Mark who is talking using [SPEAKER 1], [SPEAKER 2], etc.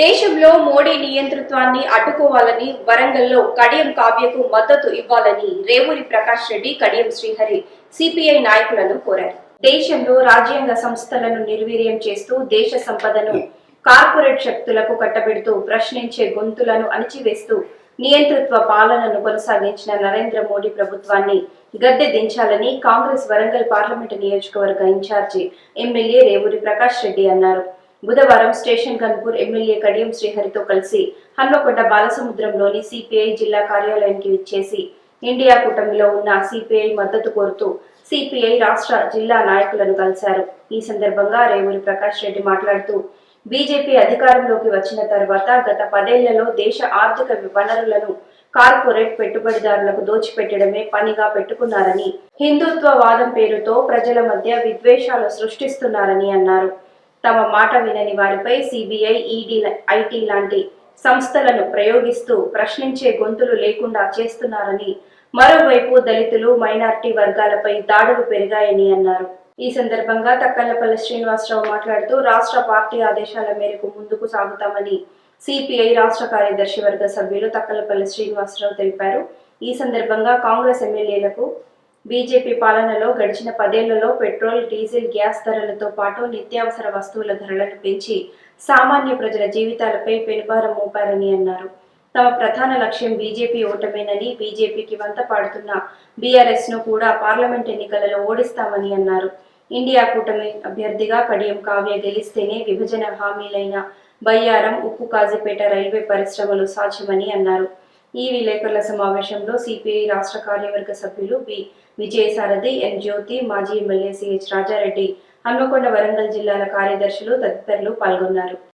[SPEAKER 1] దేశంలో మోడీ నియంతృత్వాన్ని అడ్డుకోవాలని వరంగల్లో కడియం కావ్యకు మద్దతు ఇవ్వాలని రేవూరి ప్రకాష్ రెడ్డి కడియం శ్రీహరి సిపిఐ నాయకులను కోరారు. దేశంలో రాజ్యాంగ సంస్థలను నిర్వీర్యం చేస్తూ దేశ సంపదను కార్పొరేట్ శక్తులకు కట్టబెడుతూ ప్రశ్నించే గొంతులను అణిచివేస్తూ నియంతృత్వ పాలనను కొనసాగించిన నరేంద్ర మోడీ ప్రభుత్వాన్ని గద్దె దించాలని కాంగ్రెస్ వరంగల్ పార్లమెంటు నియోజకవర్గ in charge MLA Revuri Prakash Reddy అన్నారు. బుధవారం స్టేషన్ గన్పూర్ ఎమ్మెల్యే కడియం శ్రీహరితో కలిసి హన్మకొండ బాలసముద్రంలోని సిపిఐ జిల్లా కార్యాలయానికి విచ్చేసి ఇండియా కూటమిలో ఉన్న సిపిఐ మద్దతు కోరుతూ సిపిఐ రాష్ట్ర జిల్లా నాయకులను కలిశారు. ఈ సందర్భంగా రేవూరి ప్రకాష్ రెడ్డి మాట్లాడుతూ బీజేపీ అధికారంలోకి వచ్చిన తర్వాత గత పదేళ్ళలో దేశ ఆర్థిక వనరులను కార్పొరేట్ పెట్టుబడిదారులకు దోచిపెట్టడమే పనిగా పెట్టుకున్నారని హిందుత్వ వాదం పేరుతో ప్రజల మధ్య విద్వేషాలు సృష్టిస్తున్నారని అన్నారు. తమ మాట వినని వారిపై సిబిఐ ఈడీ ఐటీ లాంటి సంస్థలను ప్రయోగిస్తూ ప్రశ్నించే గొంతులు లేకుండా చేస్తున్నారని మరోవైపు దళితులు మైనార్టీ వర్గాలపై దాడులు పెరిగాయని అన్నారు. ఈ సందర్భంగా తక్కలపల్లి శ్రీనివాసరావు మాట్లాడుతూ రాష్ట్ర పార్టీ ఆదేశాల మేరకు ముందుకు సాగుతామని సిపిఐ రాష్ట్ర కార్యదర్శి వర్గ సభ్యులు తక్కలపల్లి శ్రీనివాసరావు తెలిపారు. ఈ సందర్భంగా కాంగ్రెస్ ఎమ్మెల్యేలకు బీజేపీ పాలనలో గడిచిన పదేళ్ళలో పెట్రోల్ డీజిల్ గ్యాస్ ధరలతో పాటు నిత్యావసర వస్తువుల ధరలను పెంచి సామాన్య ప్రజల జీవితాలపై పెనుభారం మోపారని అన్నారు. తమ ప్రధాన లక్ష్యం బీజేపీ ఓటమేనని బీజేపీకి వంత పాడుతున్న బీఆర్ఎస్ను కూడా పార్లమెంట్ ఎన్నికలలో ఓడిస్తామని అన్నారు. ఇండియా కూటమి అభ్యర్థిగా కడియం కావ్య గెలిస్తేనే విభజన హామీలైన బయ్యారం ఉప్పు కాజీపేట రైల్వే పరిశ్రమలు సాధ్యమని అన్నారు. ఈ విలేకరుల సమావేశంలో సిపిఐ రాష్ట్ర కార్యవర్గ సభ్యులు బి. విజయసారథి ఎన్. జ్యోతి మాజీ ఎమ్మెల్యే సిహెచ్ రాజారెడ్డి హన్మకొండ వరంగల్ జిల్లాల కార్యదర్శులు తదితరులు పాల్గొన్నారు.